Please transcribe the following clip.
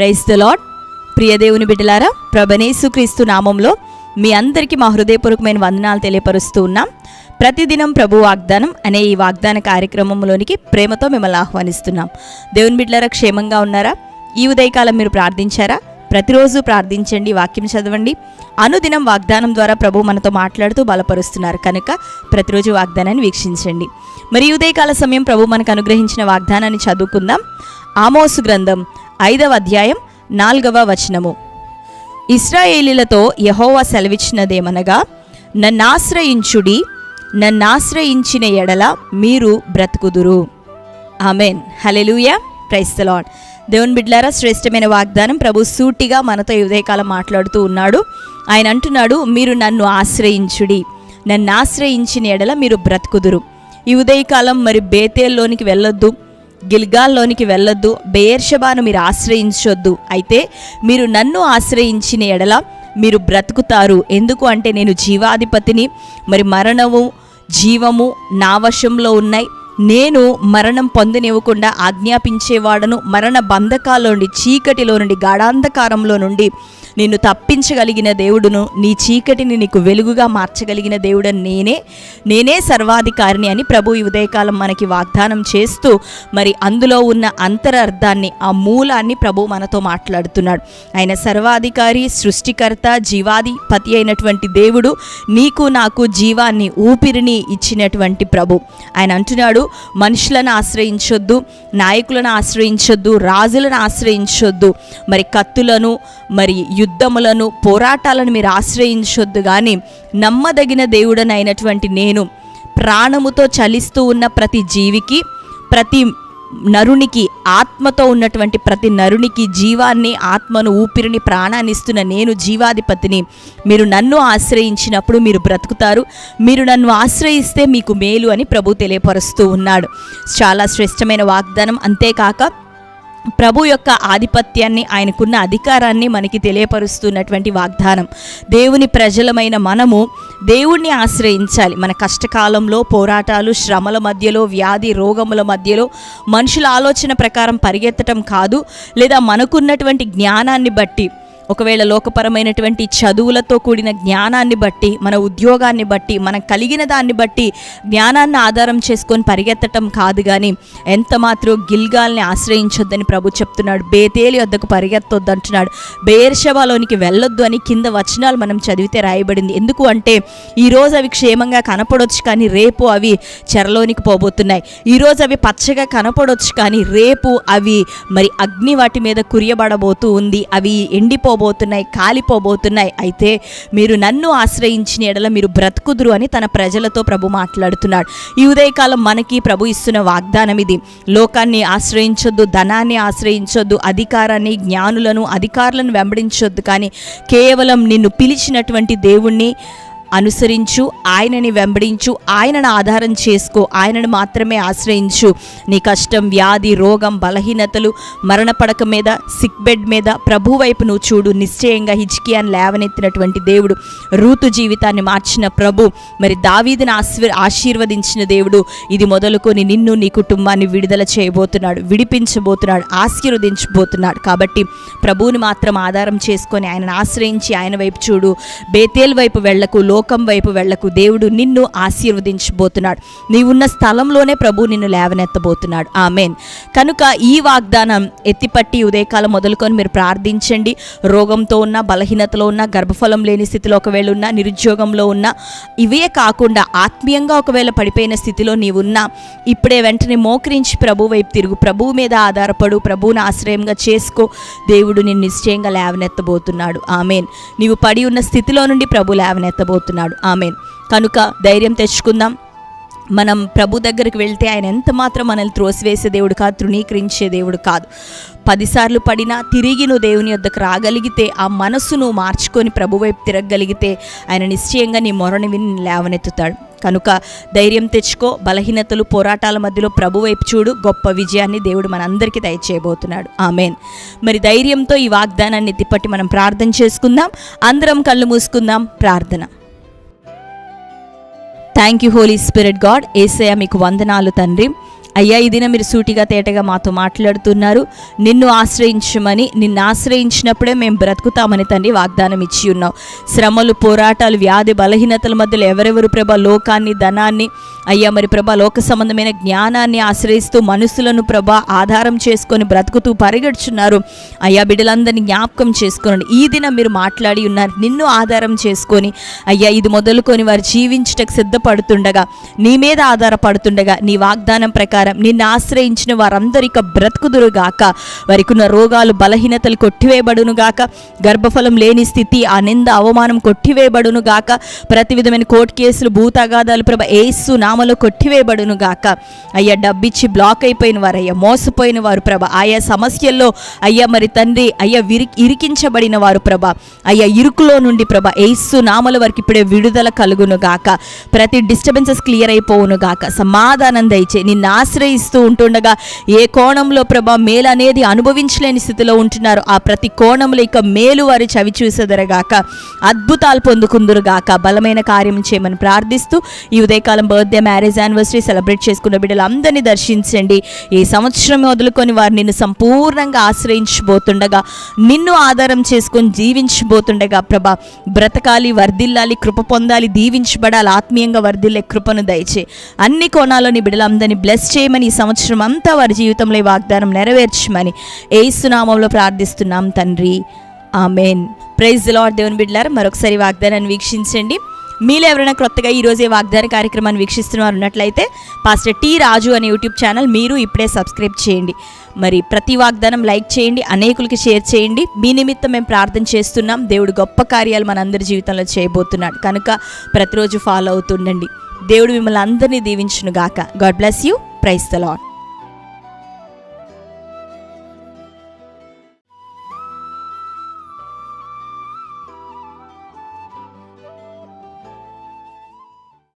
Price the lord ప్రియ దేవుని బిడ్డలారా ప్రభనేసుక్రీస్తు నామంలో మీ అందరికీ మా హృదయపూర్వకమైన వందనాలు తెలియపరుస్తూ ఉన్నాం. ప్రతిదినం ప్రభు వాగ్దానం అనే ఈ వాగ్దాన కార్యక్రమంలోనికి ప్రేమతో మిమ్మల్ని ఆహ్వానిస్తున్నాం. దేవుని బిడ్డలారా క్షేమంగా ఉన్నారా? ఈ ఉదయకాలం మీరు ప్రార్థించారా? ప్రతిరోజు ప్రార్థించండి వాక్యం చదవండి. అనుదినం వాగ్దానం ద్వారా ప్రభు మనతో మాట్లాడుతూ బలపరుస్తున్నారు. కనుక ప్రతిరోజు వాగ్దానాన్ని వీక్షించండి. మరి ఉదయకాల సమయం ప్రభు మనకు అనుగ్రహించిన వాగ్దానాన్ని చదువుకుందాం. ఆమోసు గ్రంథం ఐదవ అధ్యాయం నాలుగవ వచనము. ఇస్రాయేలీలతో యహోవా సెలవిచ్చినదేమనగా నన్నాశ్రయించుడి నన్నాశ్రయించిన ఎడల మీరు బ్రతుకుదురు. ఆమెన్. హలెలూయా ప్రైస్ దేవుని బిడ్లారా శ్రేష్టమైన వాగ్దానం ప్రభు సూటిగా మనతో ఉదయకాలం మాట్లాడుతూ ఉన్నాడు. ఆయన అంటున్నాడు మీరు నన్ను ఆశ్రయించుడి నన్ను ఆశ్రయించిన ఎడల మీరు బ్రతుకుదురు. ఈ ఉదయకాలం మరి బేతేల్లోనికి వెళ్ళొద్దు. గిల్గాల్లోనికి వెళ్ళొద్దు బేర్షబాను మీరు ఆశ్రయించొద్దు. అయితే మీరు నన్ను ఆశ్రయించిన ఎడల మీరు బ్రతుకుతారు. ఎందుకు అంటే నేను జీవాధిపతిని మరి మరణము జీవము నా వశంలో ఉన్నాయి. నేను మరణం పొందనివ్వకుండా ఆజ్ఞాపించేవాడను మరణ బంధకాల్లో నుండి చీకటిలో నుండి గాఢాంధకారంలో నుండి నిన్ను తప్పించగలిగిన దేవుడును నీ చీకటిని నీకు వెలుగుగా మార్చగలిగిన దేవుడని నేనే నేనే సర్వాధికారిని అని ప్రభు ఈ ఉదయకాలం మనకి వాగ్దానం చేస్తూ మరి అందులో ఉన్న అంతరార్థాన్ని ఆ మూలాన్ని ప్రభు మనతో మాట్లాడుతున్నాడు. ఆయన సర్వాధికారి సృష్టికర్త జీవాధిపతి అయినటువంటి దేవుడు నీకు నాకు జీవాన్ని ఊపిరిని ఇచ్చినటువంటి ప్రభు. ఆయన అంటున్నాడు మనుషులను ఆశ్రయించొద్దు నాయకులను ఆశ్రయించొద్దు రాజులను ఆశ్రయించొద్దు మరి కత్తులను మరి యుద్ధములను పోరాటాలను మీరు ఆశ్రయించొద్దు. కానీ నమ్మదగిన దేవుడనైనటువంటి నేను ప్రాణముతో చలిస్తూ ఉన్న ప్రతి జీవికి ప్రతి నరునికి ఆత్మతో ఉన్నటువంటి ప్రతి నరునికి జీవాన్ని ఆత్మను ఊపిరిని ప్రాణాన్ని ఇస్తున్న నేను జీవాధిపతిని. మీరు నన్ను ఆశ్రయించినప్పుడు మీరు బ్రతుకుతారు. మీరు నన్ను ఆశ్రయిస్తే మీకు మేలు అని ప్రభు తెలియపరుస్తూ ఉన్నాడు. చాలా శ్రేష్టమైన వాగ్దానం. అంతేకాక ప్రభు యొక్క ఆధిపత్యాన్ని ఆయనకున్న అధికారాన్ని మనకి తెలియపరుస్తున్నటువంటి వాగ్దానం. దేవుని ప్రజలమైన మనము దేవుణ్ణి ఆశ్రయించాలి. మన కష్టకాలంలో పోరాటాలు శ్రమల మధ్యలో వ్యాధి రోగముల మధ్యలో మనుషుల ఆలోచన ప్రకారం పరిగెత్తటం కాదు. లేదా మనకున్నటువంటి జ్ఞానాన్ని బట్టి ఒకవేళ లోకపరమైనటువంటి చదువులతో కూడిన జ్ఞానాన్ని బట్టి మన ఉద్యోగాన్ని బట్టి మనం కలిగిన దాన్ని బట్టి జ్ఞానాన్ని ఆధారం చేసుకొని పరిగెత్తటం కాదు కానీ ఎంత మాత్రం గిల్గాల్ని ఆశ్రయించొద్దని ప్రభు చెప్తున్నాడు. బేతేలి వద్దకు పరిగెత్తొద్దు అంటున్నాడు బేర్షవాలోనికి వెళ్ళొద్దు అని కింద వచనాలు మనం చదివితే రాయబడింది. ఎందుకు అంటే ఈరోజు అవి క్షేమంగా కనపడొచ్చు కానీ రేపు అవి చెరలోనికి పోబోతున్నాయి. ఈరోజు అవి పచ్చగా కనపడొచ్చు కానీ రేపు అవి మరి అగ్ని వాటి మీద కురియబడబోతూ ఉంది. అవి ఎండిపో ఎండిపోబోతున్నాయి కాలిపోబోతున్నాయి. అయితే మీరు నన్ను ఆశ్రయించిన ఎడల మీరు బ్రతుకుదురు అని తన ప్రజలతో ప్రభు మాట్లాడుతున్నాడు. ఈ ఉదయకాలం మనకి ప్రభు ఇస్తున్న వాగ్దానం ఇది. లోకాన్ని ఆశ్రయించొద్దు ధనాన్ని ఆశ్రయించొద్దు అధికారాన్ని జ్ఞానులను అధికారులను వెంబడించొద్దు. కానీ కేవలం నిన్ను పిలిచినటువంటి దేవుణ్ణి అనుసరించు ఆయనని వెంబడించు ఆయనను ఆధారం చేసుకో ఆయనను మాత్రమే ఆశ్రయించు. నీ కష్టం వ్యాధి రోగం బలహీనతలు మరణపడక మీద సిక్ బెడ్ మీద ప్రభు వైపు నువ్వు చూడు. నిశ్చయంగా హిచ్కియాన్ని లేవనెత్తినటువంటి దేవుడు రూతు జీవితాన్ని మార్చిన ప్రభు మరి దావీదిని ఆశీర్ ఆశీర్వదించిన దేవుడు ఇది మొదలుకొని నిన్ను నీ కుటుంబాన్ని విడుదల చేయబోతున్నాడు విడిపించబోతున్నాడు ఆశీర్వదించబోతున్నాడు. కాబట్టి ప్రభువుని మాత్రం ఆధారం చేసుకొని ఆయనను ఆశ్రయించి ఆయన వైపు చూడు. బేతేల్ వైపు వెళ్ళకు లోకం వైపు వెళ్ళకు దేవుడు నిన్ను ఆశీర్వదించబోతున్నాడు. నీవున్న స్థలంలోనే ప్రభు నిన్ను లేవనెత్తబోతున్నాడు. ఆమెన్. కనుక ఈ వాగ్దానం ఎత్తిపట్టి ఉదయకాలం మొదలుకొని మీరు ప్రార్థించండి. రోగంతో ఉన్న బలహీనతలో ఉన్న గర్భఫలం లేని స్థితిలో ఒకవేళ ఉన్న నిరుద్యోగంలో ఉన్న ఇవే కాకుండా ఆత్మీయంగా ఒకవేళ పడిపోయిన స్థితిలో నీవున్నా ఇప్పుడే వెంటనే మోకరించి ప్రభు వైపు తిరుగు. ప్రభువు మీద ఆధారపడు ప్రభువుని ఆశ్రయంగా చేసుకో. దేవుడు నిన్ను నిశ్చయంగా లేవనెత్తబోతున్నాడు. ఆమెన్. నీవు పడి ఉన్న స్థితిలో నుండి ప్రభు లేవనెత్తబోతున్నాడు. ఆమెన్. కనుక ధైర్యం తెచ్చుకుందాం. మనం ప్రభు దగ్గరికి వెళ్తే ఆయన ఎంత మాత్రం మనల్ని త్రోసివేసే దేవుడు కాదు తృణీకరించే దేవుడు కాదు. పదిసార్లు పడినా తిరిగి నువ్వు దేవుని వద్దకు రాగలిగితే ఆ మనసును మార్చుకొని ప్రభు వైపు తిరగగలిగితే ఆయన నిశ్చయంగా నీ మొరని విని లేవనెత్తుతాడు. కనుక ధైర్యం తెచ్చుకో బలహీనతలు పోరాటాల మధ్యలో ప్రభు వైపు చూడు గొప్ప విజయాన్ని దేవుడు మనందరికీ దయచేయబోతున్నాడు. ఆమెన్. మరి ధైర్యంతో ఈ వాగ్దానాన్ని తిప్పటి మనం ప్రార్థన చేసుకుందాం. అందరం కళ్ళు మూసుకుందాం. ప్రార్థన. Thank you holy spirit god Yesayya మీకు వందనాలు తండ్రి. అయ్యా ఈ దిన మీరు సూటిగా తేటగా మాతో మాట్లాడుతున్నారు. నిన్ను ఆశ్రయించమని నిన్ను ఆశ్రయించినప్పుడే మేము బ్రతుకుతామని తండ్రి వాగ్దానం ఇచ్చి ఉన్నావు శ్రమలు పోరాటాలు వ్యాధి బలహీనతల మధ్యలో ఎవరెవరు ప్రభ లోకాన్ని ధనాన్ని అయ్యా మరి ప్రభ లోక సంబంధమైన జ్ఞానాన్ని ఆశ్రయిస్తూ మనుషులను ప్రభ ఆధారం చేసుకొని బ్రతుకుతూ పరిగెడుచున్నారు. అయ్యా బిడ్డలందరినీ జ్ఞాపకం చేసుకోండి ఈ దినం మీరు మాట్లాడి ఉన్నారు. నిన్ను ఆధారం చేసుకొని అయ్యా ఇది మొదలుకొని వారు జీవించుటకు సిద్ధపడుతుండగా నీ మీద ఆధారపడుతుండగా నీ వాగ్దానం ప్రకారం నిన్ను ఆశ్రయించిన వారందరూ ఇక బ్రతుకుదురుగాక వారికి ఉన్న రోగాలు బలహీనతలు కొట్టివేయబడునుగాక గర్భఫలం లేని స్థితి ఆ నింద అవమానం కొట్టివేయబడునుగాక ప్రతి విధమైన కోర్టు కేసులు భూతగాదాలు ప్రభ ఏసు నామలో కొట్టివేయబడునుగాక అయ్యా డబ్బిచ్చి బ్లాక్ అయిపోయిన వారు అయ్యా మోసపోయిన వారు ప్రభ. ఆయా సమస్యల్లో అయ్యా మరి తండ్రి అయ్యా విరి ఇరికించబడిన వారు ప్రభ. అయ్యా ఇరుకులో నుండి ప్రభ ఏసు నామల వారికి ఇప్పుడే విడుదల కలుగును గాక. ప్రతి డిస్టర్బెన్సెస్ క్లియర్ అయిపోవును గాక. సమాధానం దయచే నిన్న ఆశ్రయిస్తూ ఉంటుండగా ఏ కోణంలో ప్రభ మేలు అనేది అనుభవించలేని స్థితిలో ఉంటున్నారు? ఆ ప్రతి కోణంలో ఇక మేలు వారి చవి చూసేదరగాక అద్భుతాలు పొందుకుందురుగాక. బలమైన కార్యం చేయమని ప్రార్థిస్తూ ఈ ఉదయకాలం బర్త్డే మ్యారేజ్ యానివర్సరీ సెలబ్రేట్ చేసుకున్న బిడ్డలందరినీ దర్శించండి. ఈ సంవత్సరం వదులుకొని వారు నిన్ను సంపూర్ణంగా ఆశ్రయించబోతుండగా నిన్ను ఆధారం చేసుకొని జీవించబోతుండగా ప్రభా బ్రతకాలి వర్ధిల్లాలి కృప పొందాలి దీవించబడాలి ఆత్మీయంగా వర్ధిల్లే కృపను దయచే. అన్ని కోణాల్లోని బిడ్డలందరినీ బ్లెస్ చేయమని ఈ సంవత్సరం అంతా వారి జీవితంలో ఈ వాగ్దానం నెరవేర్చమని ఏసునామంలో ప్రార్థిస్తున్నాం తండ్రి. ఆమెన్. ప్రైజ్ లార్డ్ దేవుని బిడ్డలారా మరొకసారి వాగ్దానాన్ని వీక్షించండి. మీలో ఎవరైనా కొత్తగా ఈరోజే వాగ్దాన కార్యక్రమాన్ని వీక్షిస్తున్నారు ఉన్నట్లయితే పాస్టర్ టీ రాజు అనే యూట్యూబ్ ఛానల్ మీరు ఇప్పుడే సబ్స్క్రైబ్ చేయండి. మరి ప్రతి వాగ్దానం లైక్ చేయండి అనేకులకి షేర్ చేయండి. మీ నిమిత్తం మేము ప్రార్థన చేస్తున్నాం. దేవుడు గొప్ప కార్యాలు మనందరి జీవితంలో చేయబోతున్నాడు. కనుక ప్రతిరోజు ఫాలో అవుతుండండి. దేవుడు మిమ్మల్ని అందరినీ దీవించును గాక గాడ్ బ్లెస్ యూ ప్రైస్